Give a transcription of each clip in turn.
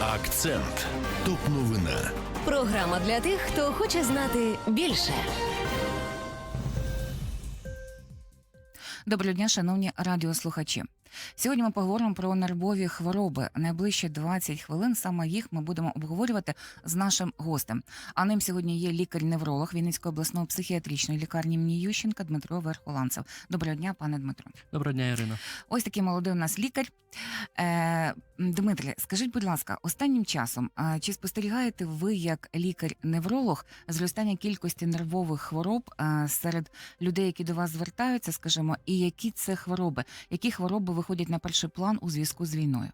Акцент. Топ новина. Програма для тих, хто хоче знати більше. Доброго дня, шановні радіослухачі. Сьогодні ми поговоримо про нервові хвороби. Найближчі 20 хвилин саме їх ми будемо обговорювати з нашим гостем. А ним сьогодні є лікар-невролог Вінницької обласної психіатричної лікарні імені Ющенка Дмитро Верхоланцев. Доброго дня, пане Дмитро. Доброго дня, Ірина. Ось такий молодий у нас лікар. Е, Дмитре, скажіть, будь ласка, останнім часом а, чи спостерігаєте ви як лікар-невролог зростання кількості нервових хвороб серед людей, які до вас звертаються, скажімо, і які це хвороби? Які хвороби виходять на перший план у зв'язку з війною?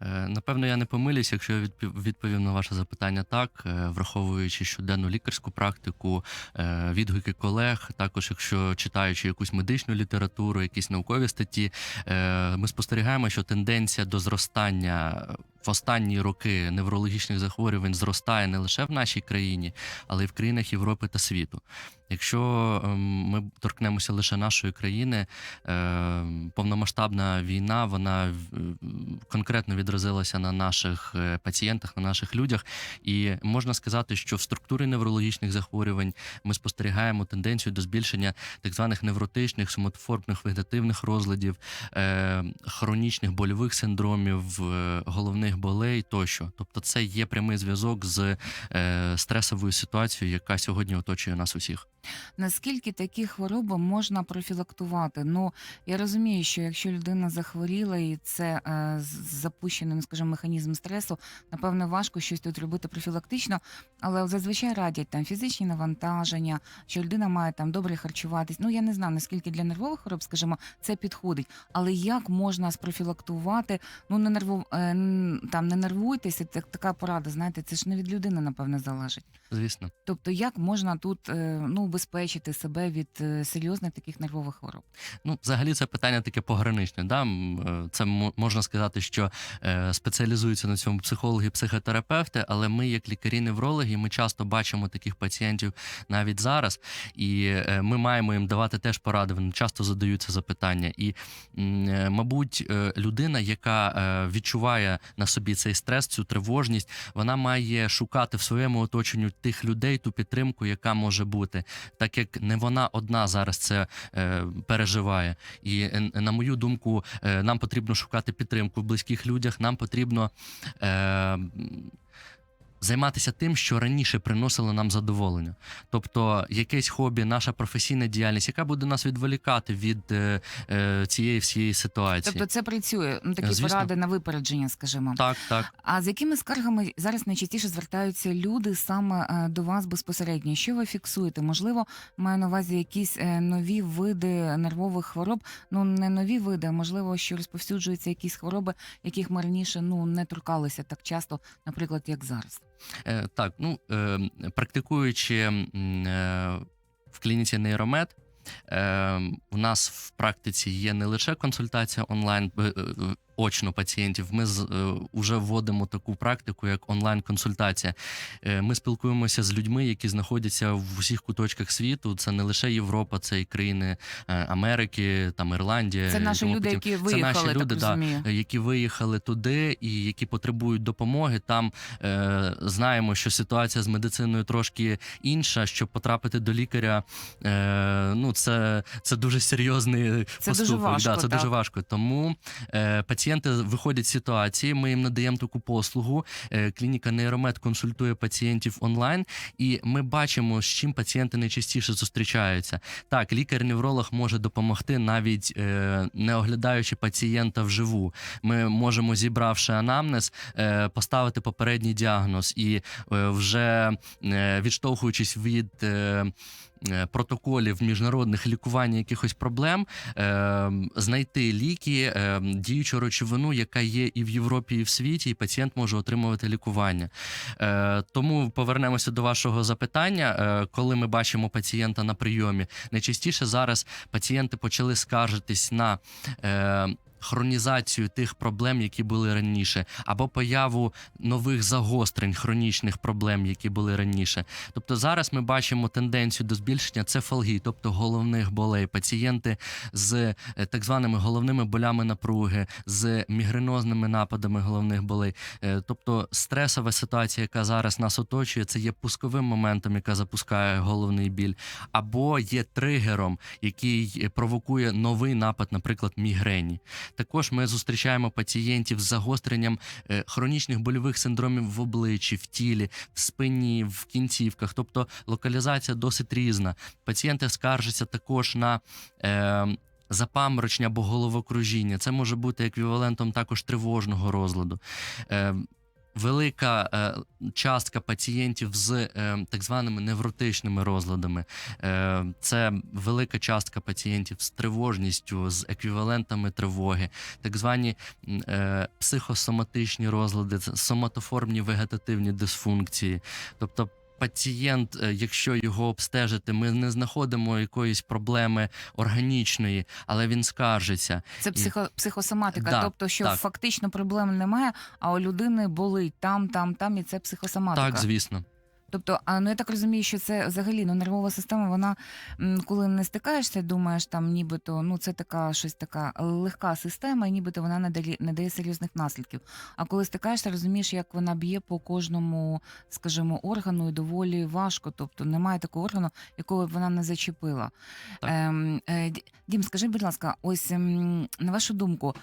Е, Напевно, я не помилюсь, якщо я відповім на ваше запитання так, е, враховуючи щоденну лікарську практику, е, відгуки колег, також якщо читаючи якусь медичну літературу, якісь наукові статті, ми спостерігаємо, що тенденція до зростання в останні роки неврологічних захворювань зростає не лише в нашій країні, але й в країнах Європи та світу. Якщо ем, ми торкнемося лише нашої країни, е, повномасштабна війна вона е, конкретно відразилася на наших е, пацієнтах, на наших людях, і можна сказати, що в структурі неврологічних захворювань ми спостерігаємо тенденцію до збільшення так званих невротичних, соматоформних вегетативних розладів, е, хронічних больових синдромів, е, головних болей тощо. Тобто, це є прямий зв'язок з е, стресовою ситуацією, яка сьогодні оточує нас усіх. Наскільки такі хвороби можна профілактувати? Ну я розумію, що якщо людина захворіла і це е, запущений, ну, скажімо, механізм стресу, напевно, важко щось тут робити профілактично, але зазвичай радять там фізичні навантаження, що людина має там добре харчуватись. Ну я не знаю наскільки для нервових хвороб, скажімо, це підходить. Але як можна спрофілактувати? Ну не нерву е, там не нервуйтеся. Так така порада. Знаєте, це ж не від людини, напевне, залежить. Звісно. Тобто, як можна тут е, ну убезпечити себе від е, серйозних таких нервових хвороб? Ну, взагалі, це питання таке пограничне. Да? Е, Це можна сказати, що спеціалізуються на цьому психологи, психотерапевти, але ми, як лікарі-неврологи, ми часто бачимо таких пацієнтів навіть зараз, і ми маємо їм давати теж поради. Вони часто задають це запитання. І, мабуть, людина, яка відчуває на собі цей стрес, цю тривожність, вона має шукати в своєму оточенню тих людей, ту підтримку, яка може бути, так як не вона одна зараз це е, переживає. І е, на мою думку, е, нам потрібно шукати підтримку в близьких людях. Нам потрібно. Е, Займатися тим, що раніше приносило нам задоволення, тобто якесь хобі, наша професійна діяльність, яка буде нас відволікати від е, е, цієї всієї ситуації. Тобто це працює ну, такі Звісно. поради на випередження, скажімо. Так, так. А з якими скаргами зараз найчастіше звертаються люди саме е, до вас безпосередньо? Що ви фіксуєте? Можливо, маю на увазі якісь е, нові види нервових хвороб. Ну не нові види, а можливо, що розповсюджуються якісь хвороби, яких ми раніше ну не торкалися так часто, наприклад, як зараз. Е, так, ну е, практикуючи е, в клініці нейромед. У нас в практиці є не лише консультація онлайн очно пацієнтів. Ми з, е, вже вводимо таку практику, як онлайн-консультація. Е, ми спілкуємося з людьми, які знаходяться в усіх куточках світу. Це не лише Європа, це і країни е, Америки, там Ірландія. Це наші люди, які Це наші люди, так да, які виїхали туди і які потребують допомоги. Там е, знаємо, що ситуація з медициною трошки інша. Щоб потрапити до лікаря, е, ну це, це дуже серйозний Це дуже поступок. важко, да, це так. дуже важко. Тому е, пацієнти виходять з ситуації. Ми їм надаємо таку послугу. Е, клініка Нейромед консультує пацієнтів онлайн, і ми бачимо, з чим пацієнти найчастіше зустрічаються. Так, лікар-невролог може допомогти навіть е, не оглядаючи пацієнта вживу. Ми можемо, зібравши анамнез, е, поставити попередній діагноз і вже відштовхуючись від. Е, Протоколів міжнародних лікування якихось проблем е, знайти ліки, е, діючу речовину, яка є і в Європі, і в світі, і пацієнт може отримувати лікування. Тому повернемося до вашого запитання. Коли ми бачимо пацієнта на прийомі, найчастіше зараз пацієнти почали скаржитись на. Хронізацію тих проблем, які були раніше, або появу нових загострень хронічних проблем, які були раніше. Тобто зараз ми бачимо тенденцію до збільшення цефалгії, тобто головних болей. Пацієнти з е, так званими головними болями напруги, з мігренозними нападами головних болей. Е, Тобто стресова ситуація, яка зараз нас оточує, це є пусковим моментом, яка запускає головний біль, або є тригером, який е, провокує новий напад, наприклад, мігрені. Також ми зустрічаємо пацієнтів з загостренням е, хронічних больових синдромів в обличчі, в тілі, в спині, в кінцівках. Тобто локалізація досить різна. Пацієнти скаржаться також на. Е, Запаморочення або головокружіння, це може бути еквівалентом також тривожного розладу. Велика е, частка пацієнтів з е, так званими невротичними розладами. Е, це велика частка пацієнтів з тривожністю, з еквівалентами тривоги, так звані е, психосоматичні розлади, соматоформні вегетативні дисфункції. Тобто пацієнт, е, якщо його обстежити, ми не знаходимо якоїсь проблеми органічної, але він скаржиться. Це психо, психосоматика, Да, тобто, що так. фактично проблем немає, а у людини болить там, там, там, і це психосоматика. Так, звісно. Тобто, а, ну я так розумію, що це взагалі ну, нервова система, вона коли не стикаєшся, думаєш, там нібито ну це така щось така легка система, і нібито вона не дає, не дає серйозних наслідків. А коли стикаєшся, розумієш, як вона б'є по кожному, скажімо, органу, і доволі важко. Тобто немає такого органу, якого б вона не зачепила. Ем, е, Дім, скажи, будь ласка, ось ем, на вашу думку.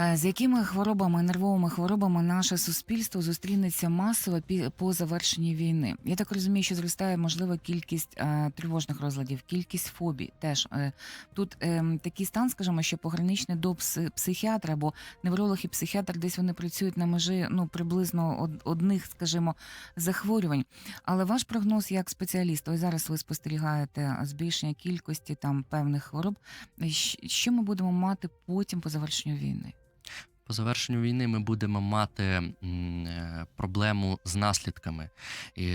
Е, З якими хворобами, нервовими хворобами наше суспільство зустрінеться масово по завершенні війни? Я так розумію, що зростає можливо кількість е, тривожних розладів, кількість фобій. Теж е, тут е, такий стан, скажімо, що пограничний до пси- психіатра, бо невролог і психіатр десь вони працюють на межі ну приблизно одних, скажімо, захворювань. Але ваш прогноз як спеціаліста, ось зараз ви спостерігаєте збільшення кількості там певних хвороб. Що ми будемо мати потім по завершенню війни? По завершенню війни ми будемо мати е, проблему з наслідками. І,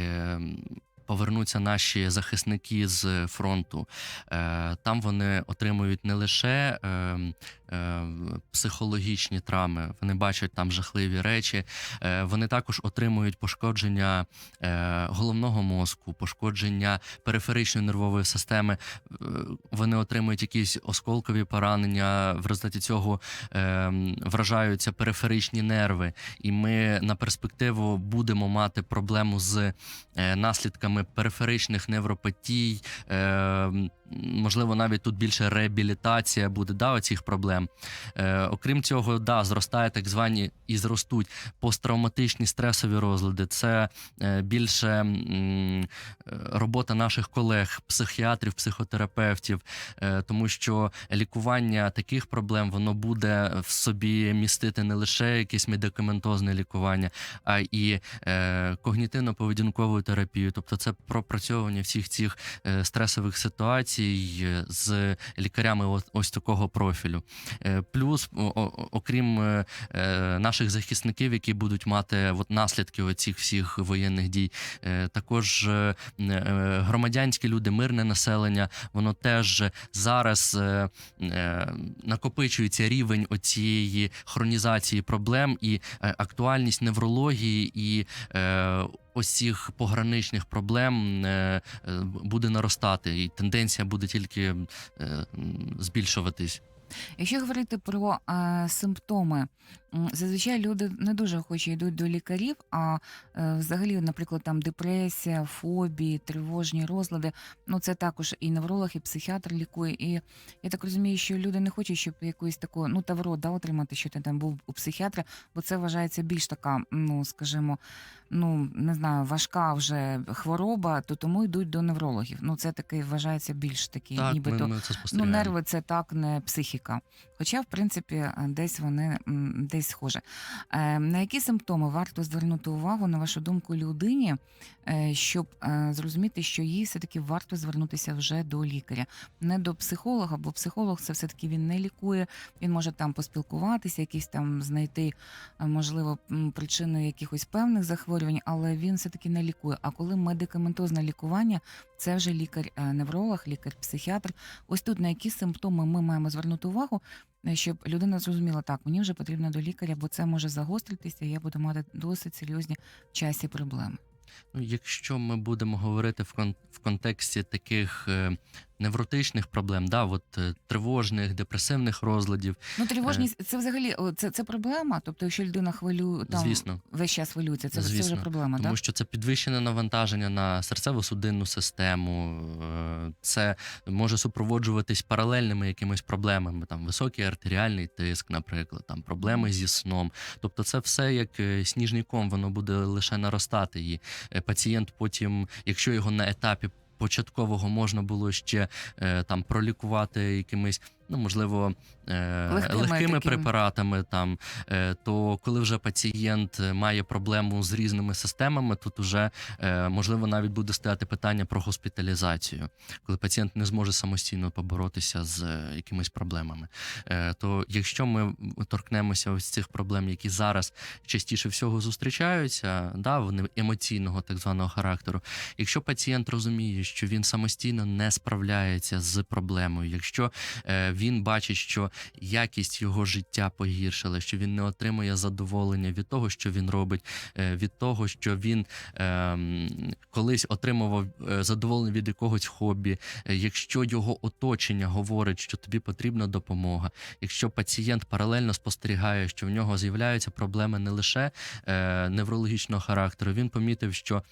Повернуться наші захисники з фронту. Е, Там вони отримують не лише е, е, психологічні травми, вони бачать там жахливі речі. Вони також отримують пошкодження головного мозку, пошкодження периферичної нервової системи. Вони отримують якісь осколкові поранення. В результаті цього вражаються периферичні нерви, і ми на перспективу будемо мати проблему з е, наслідками периферичних невропатій. Е, можливо, навіть тут більше реабілітація буде да, оцих проблем. Е, окрім цього, да, зростає так звані і зростуть посттравматичні стресові розлади. Це е, більше м, е, робота наших колег, психіатрів, психотерапевтів, е, тому що лікування таких проблем воно буде в собі містити не лише якесь медикаментозне лікування, а і е, когнітивно-поведінкову терапію. Тобто, пропрацьовування всіх цих е, стресових ситуацій е, з лікарями ось, такого профілю. Е, плюс, окрім наших захисників, які будуть мати от, наслідки оцих всіх воєнних дій, також громадянські люди, мирне населення, воно теж зараз накопичується рівень оцієї хронізації проблем і актуальність неврології і цих пограничних проблем е, е, буде наростати, і тенденція буде тільки е, збільшуватись. Якщо говорити про е, симптоми, зазвичай люди не дуже охоче йдуть до лікарів, а е, взагалі, наприклад, там депресія, фобії, тривожні розлади. Ну це також і невролог, і психіатр лікує. І я так розумію, що люди не хочуть, щоб якоїсь такої ну тавро да, отримати, що ти там був у психіатра, бо це вважається більш така, ну скажімо, ну не знаю, важка вже хвороба, то тому йдуть до неврологів. Ну це такий вважається більш такий, Так, нібито. ми, ми це Ну, нерви це так не психіка. Хоча, в принципі, е, десь вони десь схожі. Е, На які симптоми варто звернути увагу, на вашу думку, людині, е, щоб зрозуміти, що їй все-таки варто звернутися вже до лікаря, не до психолога, бо психолог це все-таки він не лікує, він може там поспілкуватися, якісь там знайти, можливо, м, причину якихось певних захворювань, але він все-таки не лікує. А коли медикаментозне лікування, це вже лікар-невролог, лікар-психіатр. Ось тут на які симптоми ми маємо звернути звернути увагу, е, щоб людина зрозуміла, так, мені вже потрібно до лікаря, бо це може загостритися, і я буду мати досить серйозні в часі проблеми. Ну, якщо ми будемо говорити в, контексті таких е, невротичних проблем, да, от, е, тривожних, депресивних розладів, Ну, тривожність це взагалі це, це проблема. Тобто, якщо людина хвилює там звісно, весь час хвилюється, це, це вже Звісно, проблема, тому так? що це підвищене навантаження на серцево-судинну систему, е, це може супроводжуватись паралельними якимись проблемами, там високий артеріальний тиск, наприклад, там проблеми зі сном. Тобто, це все як е, сніжний ком, воно буде лише наростати. І е, пацієнт потім, якщо його на етапі початкового можна було ще е, там пролікувати якимись, ну можливо, е, Легкими легкими, препаратами, там е, то коли вже пацієнт е, має проблему з різними системами, тут вже е, можливо навіть буде стояти питання про госпіталізацію, коли пацієнт не зможе самостійно поборотися з якимись проблемами. Е, То якщо ми торкнемося ось цих проблем, які зараз частіше всього зустрічаються, да, вони емоційного так званого характеру. Якщо пацієнт розуміє, що він самостійно не справляється з проблемою, якщо е, він бачить, що якість його життя погіршила, що він не отримує задоволення від того, що він робить, е, від того, що він ем, колись отримував е, задоволення від якогось хобі, е, якщо його оточення говорить, що тобі потрібна допомога, якщо пацієнт паралельно спостерігає, що в нього з'являються проблеми не лише неврологічного характеру, він помітив, що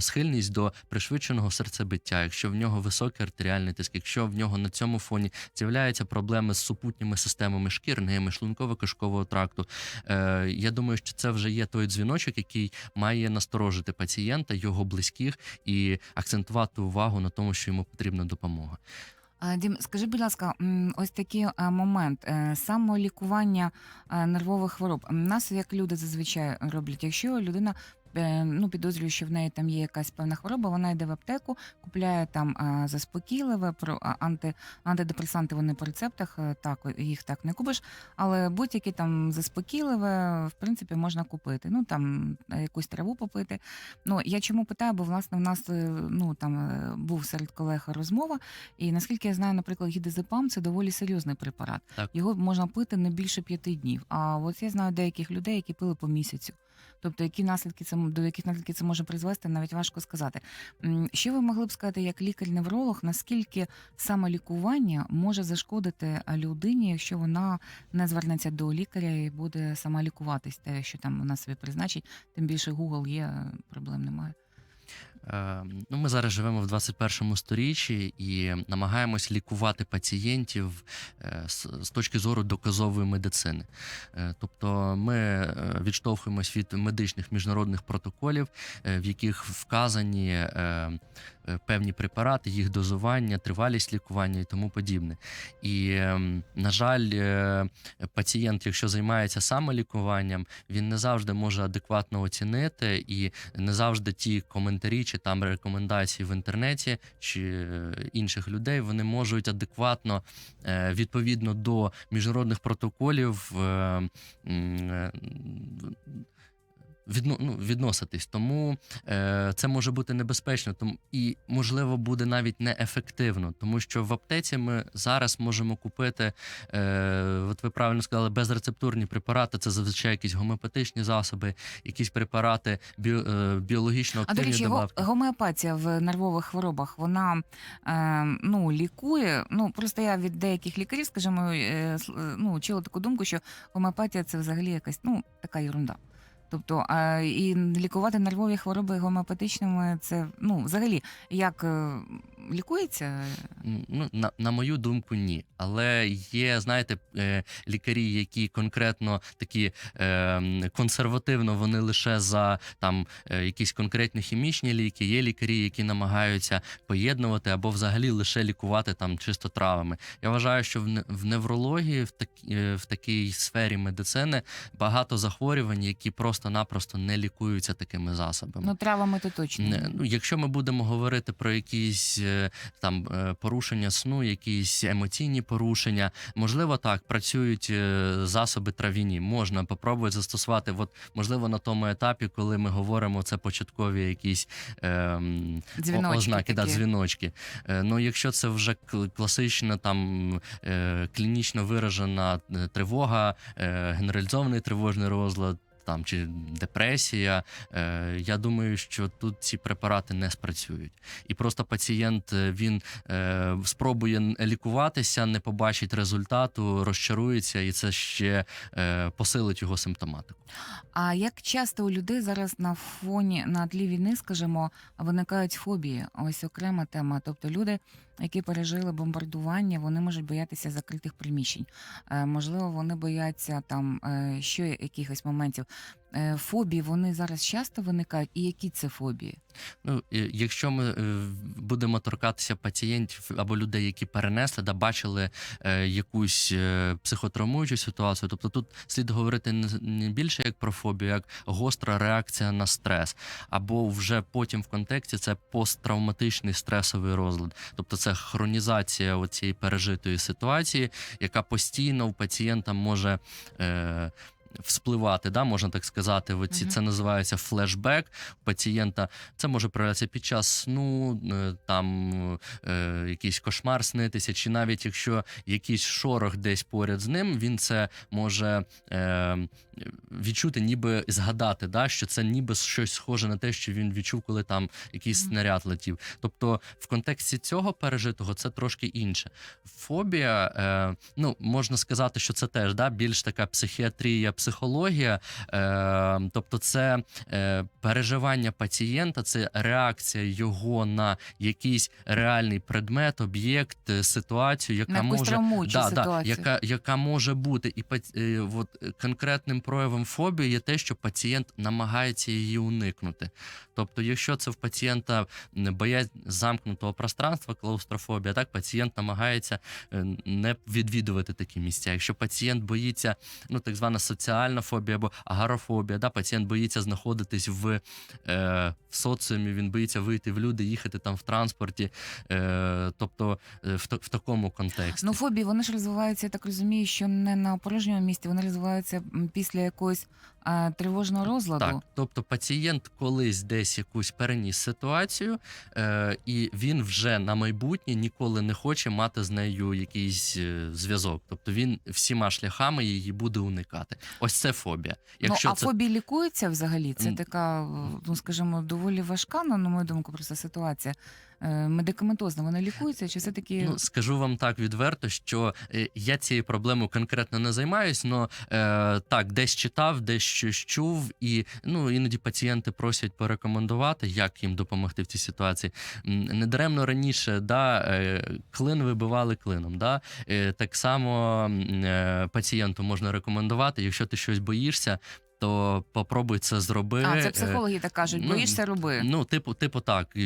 схильність до пришвидшеного серцебиття, якщо в нього високий артеріальний тиск, якщо в нього на цьому фоні з'являються проблеми з супутніми системами шкірними, шлунково-кишкового тракту. Е, я думаю, що це вже є той дзвіночок, який має насторожити пацієнта, його близьких і акцентувати увагу на тому, що йому потрібна допомога. Дім, скажи, будь ласка, ось такий е, момент е, самолікування е, нервових хвороб. Нас як люди зазвичай роблять. Якщо людина ну, підозрює, що в неї там є якась певна хвороба, вона йде в аптеку, купляє там е, заспокійливе, про анти, антидепресанти вони по рецептах, е, так їх так не купиш, але будь-які там заспокійливе, в принципі, можна купити. Ну там е, якусь траву попити. Ну я чому питаю, бо власне в нас е, ну там е, був серед колег розмова. І наскільки я знаю, наприклад, гідезепам це доволі серйозний препарат. Так. Його можна пити не більше п'яти днів. А от я знаю деяких людей, які пили по місяцю. Тобто, які наслідки це до яких наслідків це може призвести, навіть важко сказати. Що ви могли б сказати, як лікар-невролог, наскільки саме лікування може зашкодити людині, якщо вона не звернеться до лікаря і буде сама лікуватись, те, що там вона собі призначить, тим більше Google є, проблем немає. Е, Ну, ми зараз живемо в 21 сторіччі і намагаємось лікувати пацієнтів е, з точки зору доказової медицини. Е, Тобто ми е, відштовхуємось від медичних міжнародних протоколів, в яких вказані певні препарати, їх дозування, тривалість лікування і тому подібне. І, ем, на жаль, пацієнт, якщо займається самолікуванням, він не завжди може адекватно оцінити і не завжди ті коментарі чи там рекомендації в інтернеті чи е, інших людей вони можуть адекватно е, відповідно до міжнародних протоколів. Відно, ну, відноситись, тому е, це може бути небезпечно, тому і можливо буде навіть неефективно, тому що в аптеці ми зараз можемо купити, е, от ви правильно сказали, безрецептурні препарати. Це зазвичай якісь гомеопатичні засоби, якісь препарати біо, е, біологічно А до речі, добавки. гомеопатія в нервових хворобах вона е, ну, лікує. Ну просто я від деяких лікарів, скажімо, е, е, ну, чула таку думку, що гомеопатія це взагалі якась ну, така ерунда. Тобто, а, і лікувати нервові хвороби гомеопатичними, це ну, взагалі як е, лікується? Ну, на, на мою думку, ні. Але є, знаєте, е, лікарі, які конкретно такі е, консервативно, вони лише за там е, якісь конкретні хімічні ліки. Є лікарі, які намагаються поєднувати або взагалі лише лікувати там чисто травами. Я вважаю, що в, не- в неврології, в, так, в такій сфері медицини багато захворювань, які просто-напросто не лікуються такими засобами. Ну, травами то точно. Не, ну, якщо ми будемо говорити про якісь там е, порушення сну, якісь емоційні порушення. Можливо, так працюють е, засоби трав'яні. Можна попробувати застосувати. От можливо на тому етапі, коли ми говоримо, це початкові якісь ем, Дзвіночки ознаки, да, дзвіночки. Е, ну, якщо це вже кл- класична там е, клінічно виражена е, тривога, е, генералізований тривожний розлад. Там чи депресія, е, я думаю, що тут ці препарати не спрацюють, і просто пацієнт е, він е, спробує лікуватися, не побачить результату, розчарується, і це ще е, посилить його симптоматику. А як часто у людей зараз на фоні на тлі війни, скажімо, виникають фобії? Ось окрема тема. Тобто люди, які пережили бомбардування, вони можуть боятися закритих приміщень. Е, можливо, вони бояться там е, ще якихось моментів. Е, фобії вони зараз часто виникають, і які це фобії? Ну, якщо ми е, будемо торкатися пацієнтів або людей, які перенесли, да бачили е, якусь психотравмуючу ситуацію, тобто тут слід говорити не, не більше як про фобію, як гостра реакція на стрес, або вже потім в контексті це посттравматичний стресовий розлад, тобто це хронізація цієї пережитої ситуації, яка постійно у пацієнта може. Е, Вспливати, да, можна так сказати, оці, Мгм. це називається флешбек пацієнта. Це може проявлятися під час сну, е, там е, якийсь кошмар снитися, чи навіть якщо якийсь шорох десь поряд з ним, він це може е, відчути, ніби згадати, да, що це ніби щось схоже на те, що він відчув, коли там якийсь снаряд летів. Тобто, в контексті цього пережитого це трошки інше. Фобія, е, ну можна сказати, що це теж да, більш така психіатрія, психологія. Е, тобто, це е, переживання пацієнта, це реакція його на якийсь реальний предмет, об'єкт, е, ситуацію, яка може да, да, яка, яка може бути, і от, конкретним проявом фобії є те, що пацієнт намагається її уникнути. Тобто, якщо це в пацієнта боязнь замкнутого пространства, клаустрофобія, так пацієнт намагається не відвідувати такі місця. Якщо пацієнт боїться, ну так звана соціальна фобія або агарофобія. да, пацієнт боїться знаходитись в, е, в соціумі, він боїться вийти в люди, їхати там в транспорті, е, тобто е, в, в такому контексті. Ну, фобії вони ж розвиваються, я так розумію, що не на порожньому місці, вони розвиваються після якогось а, тривожного розладу. Так, тобто пацієнт колись десь якусь переніс ситуацію, е, і він вже на майбутнє ніколи не хоче мати з нею якийсь е, зв'язок. Тобто він всіма шляхами її буде уникати. Ось це фобія. Якщо ну, а це фобії лікуються взагалі? Це така, ну скажімо, доволі важка, ну, на мою думку, просто ситуація. Е, Медикаментозна, вона лікується, чи все таки Ну, скажу вам так відверто, що е, я цією проблемою конкретно не займаюсь, але е, так, десь читав, десь щось чув, і ну іноді пацієнти просять порекомендувати, як їм допомогти в цій ситуації. Недаремно раніше да, е, клин вибивали клином. Да? Так само пацієнту можна рекомендувати, якщо ти щось боїшся. То попробуй це зроби. а, це Е, психологи так кажуть, ну, боїшся роби. Ну, типу, типу, так.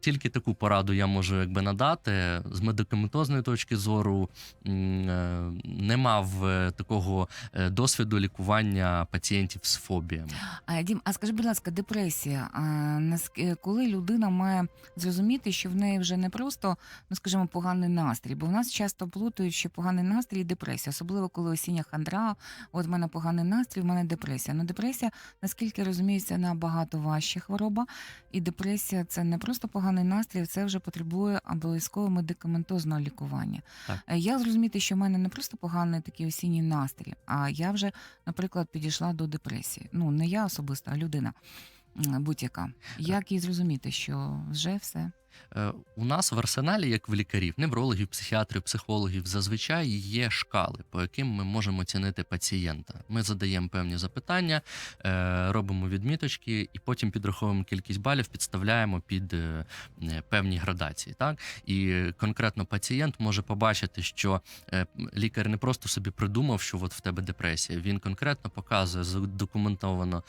Тільки таку пораду я можу якби надати. З медикаментозної точки зору е, не мав е, такого досвіду лікування пацієнтів з фобіями. Дім, а скажи, будь ласка, депресія. Коли людина має зрозуміти, що в неї вже не просто, ну скажімо, поганий настрій, бо в нас часто плутають, що поганий настрій і депресія, особливо коли осіння хандра. От в мене поганий настрій, в мене депресія. Ну, депресія, наскільки я розумію, це набагато важча хвороба. І депресія це не просто поганий настрій, це вже потребує обов'язково медикаментозного лікування. Так. Е, Як зрозуміти, що в мене не просто поганий такий осінній настрій, а я вже наприклад, підійшла до депресії. Ну, не я особисто, а людина будь-яка. Як їй зрозуміти, що вже все? Е, У нас в арсеналі, як в лікарів, неврологів, психіатрів, психологів, зазвичай є шкали, по яким ми можемо оцінити пацієнта. Ми задаємо певні запитання, е, робимо відміточки і потім підраховуємо кількість балів, підставляємо під е, певні градації. Так і конкретно пацієнт може побачити, що лікар не просто собі придумав, що от в тебе депресія. Він конкретно показує задокументовано,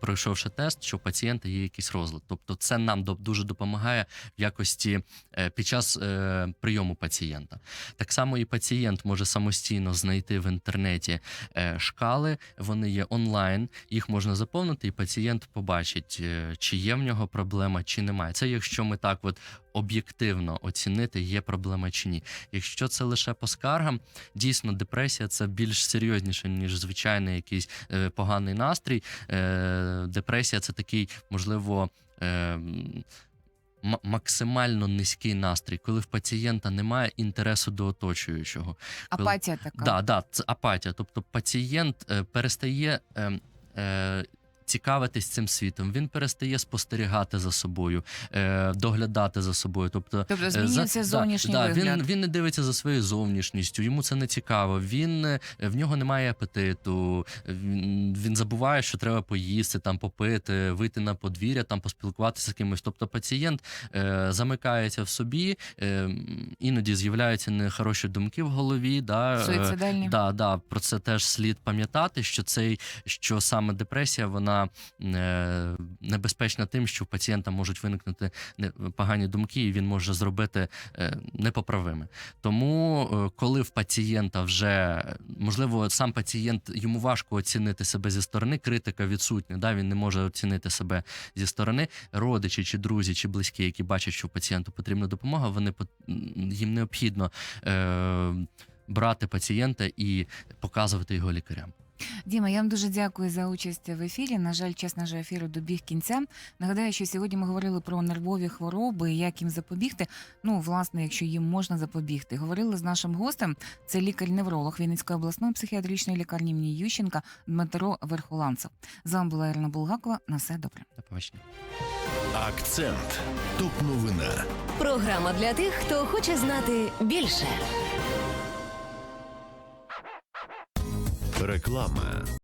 пройшовши тест, що у пацієнта є якийсь розлад. Тобто, це нам дуже допомагає допомагає в якості е, під час е, прийому пацієнта. Так само і пацієнт може самостійно знайти в інтернеті е, шкали. Вони є онлайн, їх можна заповнити, і пацієнт побачить, чи є в нього проблема, чи немає. Це якщо ми так от об'єктивно оцінити, є проблема чи ні. Якщо це лише по скаргам, дійсно депресія це більш серйозніше, ніж звичайний якийсь поганий настрій. Депресія це такий, можливо. Максимально низький настрій, коли в пацієнта немає інтересу до оточуючого. Апатія така. Да, да, це апатія. Тобто пацієнт е, перестає е, е, цікавитись цим світом, він перестає спостерігати за собою, е, доглядати за собою. Тобто, Тобто е, змінюється за- зовнішній да, вигляд. Він, він не дивиться за своєю зовнішністю, йому це не цікаво. Він е, в нього немає апетиту. Він, він забуває, що треба поїсти, там попити, вийти на подвір'я, там поспілкуватися з кимось. Тобто пацієнт е, замикається в собі, е, іноді з'являються нехороші думки в голові. Да, е, Суїцидальні. Да, да, про це теж слід пам'ятати, що цей, що саме депресія, вона е, небезпечна тим, що у пацієнта можуть виникнути погані думки, і він може зробити е, непоправими. Тому, е, коли в пацієнта вже можливо сам пацієнт йому важко оцінити себе зі сторони, критика відсутня, да, він не може оцінити себе зі сторони. Родичі чи друзі, чи близькі, які бачать, що пацієнту потрібна допомога, вони їм необхідно. Брати пацієнта і показувати його лікарям. Діма, я вам дуже дякую за участь в ефірі. На жаль, час нашого ефіру добіг кінця. Нагадаю, що сьогодні ми говорили про нервові хвороби, як їм запобігти. Ну, власне, якщо їм можна запобігти. Говорили з нашим гостем. Це лікар-невролог Вінницької обласної психіатричної лікарні імені Ющенка Дмитро Верхоланцев. З вами була Ірина Булгакова. На все добре. До побачення. Акцент. Топ новина. Програма для тих, хто хоче знати більше. Реклама.